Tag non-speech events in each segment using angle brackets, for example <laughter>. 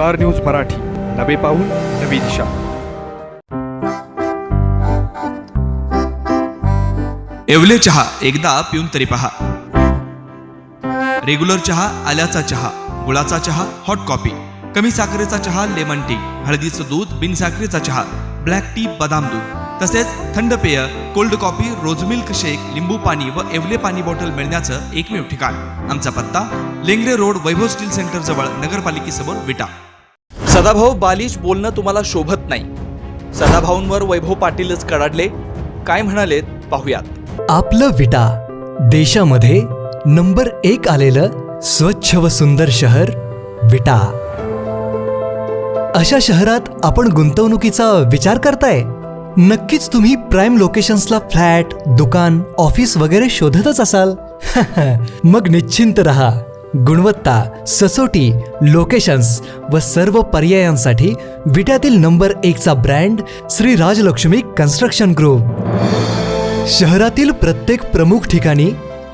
Star news Marathi. नवे पाऊल नवी दिशा. एवले चहा एकदा पिऊन तरी पहा. रेग्युलर चहा आल्याचा चहा गुळाचा चहा हॉट कॉफी कमी साखरेचा चहा लेमन टी हळदीचं दूध बिन साखरेचा चहा. ब्लॅक टी बदाम दूध. तसेच थंड पेय cold coffee rose milk shake लिंबू पाणी व एवले पाणी बॉटल मिळण्याचं एकमेव ठिकाण. आमचा पत्ता Lengare road Vaibhav steel centre जवळ नगरपालिकेसमोर विटा. सदाभाऊ बालिश बोलणं तुम्हाला शोभत नाही. सदाभाऊंवर वैभव पाटीलच कडाडले. काय म्हणालेत पाहुयात. आपलं विटा. देशामध्ये नंबर एक आलेलं स्वच्छ व सुंदर शहर विटा. अशा शहरात आपण गुंतवणुकीचा विचार करताय? नक्कीच तुम्ही प्राईम लोकेशन्सला फ्लॅट दुकान ऑफिस वगैरे शोधतच असाल. <laughs> मग निश्चिंत रहा. गुणवत्ता ससोटी लोकेशन्स व सर्व पर्यायांसाठी विट्यातील number एकचा brand Shri Rajlakshmi construction group. शहरातील प्रत्येक प्रमुख ठिकाणी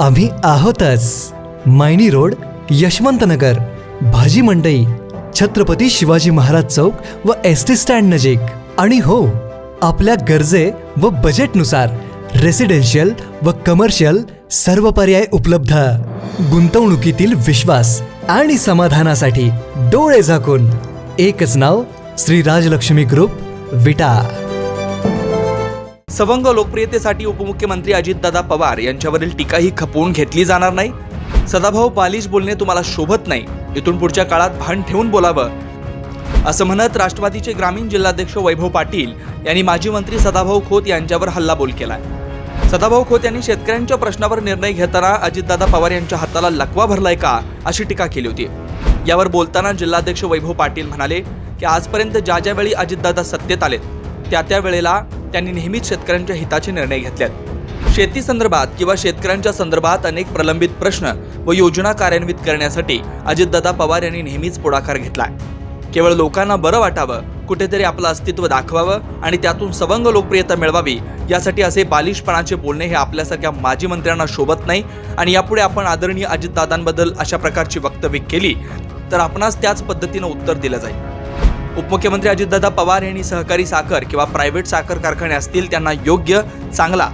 आम्ही आहोतच. मायनी रोड यशवंतनगर भाजी मंडई छत्रपती शिवाजी महाराज चौक व एस टी स्टँड नजीक. आणि हो आपल्या गरजे व बजेटनुसार रेसिडेन्शियल व कमर्शियल सर्व पर्याय उपलब्ध. गुंतवणुकीतील विश्वास आणि समाधानासाठी डोळे झाकून. एकच नाव श्री राजलक्ष्मी ग्रुप विटा. सवंग लोकप्रियतेसाठी उपमुख्यमंत्री अजितदादा पवार यांच्यावरील टीकाही खपवून घेतली जाणार नाही. सदाभाऊ बालिश बोलणे तुम्हाला शोभत नाही. इथून पुढच्या काळात भान ठेवून बोलावं. असं म्हणत राष्ट्रवादीचे ग्रामीण जिल्हाध्यक्ष वैभव पाटील यांनी माजी मंत्री सदाभाऊ खोत यांच्यावर हल्लाबोल केलाय. सदाभाऊ खोत यांनी शेतकऱ्यांच्या प्रश्नावर निर्णय घेताना अजितदादा पवार यांच्या हाताला लकवा भरलाय का अशी टीका केली होती. यावर बोलताना जिल्हाध्यक्ष वैभव पाटील म्हणाले की आजपर्यंत ज्या ज्या वेळी अजितदादा सत्तेत आलेत त्या त्या वेळेला त्यांनी नेहमीच शेतकऱ्यांच्या हिताचे निर्णय घेतलेत. शेती संदर्भात किंवा शेतकऱ्यांच्या संदर्भात अनेक प्रलंबित प्रश्न व योजना कार्यान्वित करण्यासाठी अजितदादा पवार यांनी नेहमीच पुढाकार घेतलाय. केवळ लोकांना बरं वाटावं कुठेतरी आपलं अस्तित्व दाखवावं आणि त्यातून सवंग लोकप्रियता मिळवावी यासाठी असे बालिशपणाचे बोलणे हे आपल्यासारख्या माजी मंत्र्यांना शोभत नाही. आणि यापुढे आपण आदरणीय अजितदादांबद्दल अशा प्रकारची वक्तव्य केली तर आपणास त्याच पद्धतीनं उत्तर दिलं जाईल. उपमुख्यमंत्री अजितदादा पवार यांनी सहकारी साखर किंवा प्रायव्हेट साखर कारखाने असतील त्यांना योग्य चांगला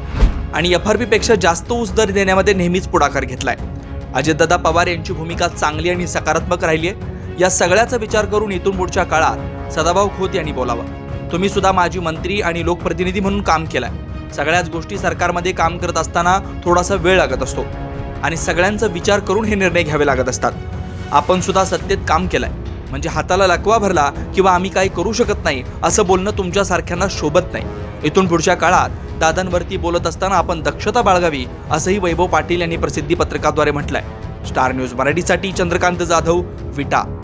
आणि एफ आरपेक्षा जास्त ऊस दर देण्यामध्ये नेहमीच पुढाकार घेतलाय. अजितदादा पवार यांची भूमिका चांगली आणि सकारात्मक राहिली आहे या सगळ्याचा विचार करून इथून पुढच्या काळात सदाभाऊ खोत यांनी बोलावं. तुम्ही सुद्धा माजी मंत्री आणि लोकप्रतिनिधी म्हणून काम केलंय. सगळ्याच गोष्टी सरकारमध्ये काम करत असताना थोडासा वेळ लागत असतो. आणि सगळ्यांचा विचार करून हे निर्णय घ्यावे लागत असतात. आपण सुद्धा सत्तेत काम केलंय. म्हणजे हाताला लकवा भरला किंवा आम्ही काही करू शकत नाही असं बोलणं तुमच्यासारख्यांना शोभत नाही. इथून पुढच्या काळात दादांवरती बोलत असताना आपण दक्षता बाळगावी असंही वैभव पाटील यांनी प्रसिद्धी पत्रकाद्वारे म्हटलंय. स्टार न्यूज मराठीसाठी चंद्रकांत जाधव विटा.